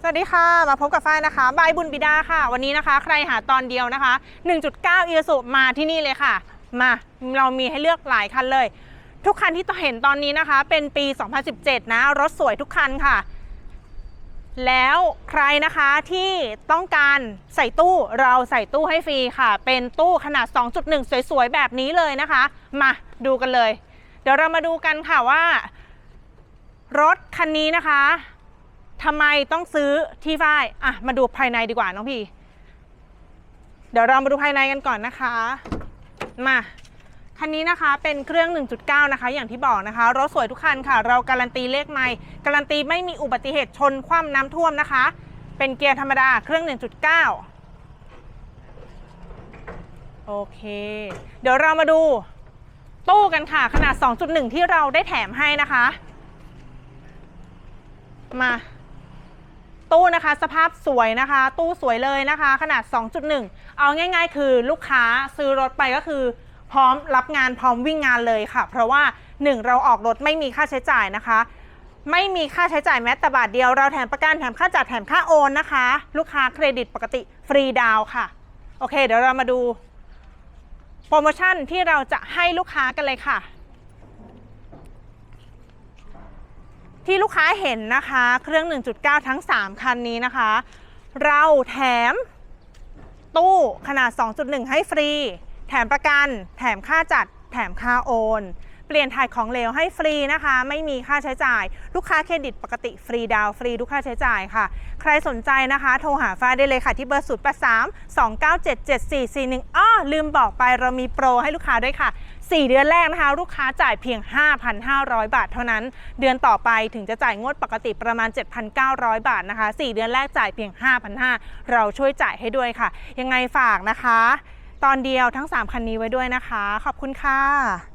สวัสดีค่ะ มาพบกับฝ้ายนะคะบายบุญบิดาค่ะ วันนี้นะคะ ใครหาตอนเดียวนะคะ 1.9 อีสุมาที่นี่เลยค่ะ มาเรามีให้เลือกหลายคันเลย ทุกคันที่เห็นตอนนี้นะคะ เป็นปี 2017 นะ รถสวยทุกคันค่ะ แล้วใครนะคะที่ต้องการใส่ตู้เราใส่ตู้ให้ฟรีค่ะ เป็นตู้ขนาด 2.1 สวยๆ แบบนี้เลยนะคะ มาดูกันเลย เดี๋ยวเรามาดูกันค่ะว่า รถคันนี้นะคะ ทำไมต้องซื้อที่ฝ้ายอะมาดูภายในดีกว่าน้องพี่ เดี๋ยวเรามาดูภายในกันก่อนนะคะ มาคันนี้นะคะเป็นเครื่อง 1.9 นะคะ อย่างที่บอกนะคะ รถสวยทุกคันค่ะ เราการันตีเลขไม่การันตีไม่มีอุบัติเหตุชนคว่ำน้ำท่วมนะคะ เป็นเกียร์ธรรมดาเครื่อง 1.9 โอเค เดี๋ยวเรามาดูตู้กันค่ะ ขนาด 2.1 ที่เราได้แถมให้นะคะ มา ตู้นะคะ สภาพสวยนะคะ ตู้สวยเลยนะคะ ขนาด 2.1 เอาง่าย ๆ คือลูกค้าซื้อรถไปก็คือ พร้อมรับงานพร้อมวิ่งงานเลยค่ะ เพราะว่า 1 เราออกรถไม่มีค่าใช้จ่ายนะคะ ไม่มีค่าใช้จ่ายแม้แต่บาทเดียว เราแถมประกันแถมค่าจัดแถมค่าโอนนะคะ ลูกค้าเครดิตปกติฟรีดาวค่ะ โอเค เดี๋ยวเรามาดูโปรโมชั่นที่เราจะให้ลูกค้ากันเลยค่ะ ที่ลูกค้าเห็นนะคะ เครื่อง 1.9 ทั้ง 3 คันนี้นะคะ เราแถมตู้ขนาด 2.1 ให้ฟรี แถมประกัน แถมค่าจัด แถมค่าโอน เปลี่ยนถ่ายของเหลวให้ฟรีนะคะ ไม่มีค่าใช้จ่าย ลูกค้าเครดิตปกติฟรีดาวน์ฟรีทุกค่าใช้จ่ายค่ะ ใครสนใจนะคะ โทรหาฟ้าได้เลยค่ะที่เบอร์ 0 8 3 2 9 7 7 4 4 1อ้อลืมบอกไปเรามีโปรให้ลูกค้าด้วยค่ะ 4 เดือนแรกนะคะ ลูกค้าจ่ายเพียง 5,500 บาทเท่านั้น เดือนต่อไปถึงจะจ่ายงวดปกติประมาณ 7,900 บาทนะคะ 4 เดือนแรกจ่ายเพียง 5,500 เราช่วยจ่ายให้ด้วยค่ะ ยังไงฝากนะคะ ตอนเดียวทั้ง 3 คันนี้ไว้ด้วยนะคะ ขอบคุณค่ะ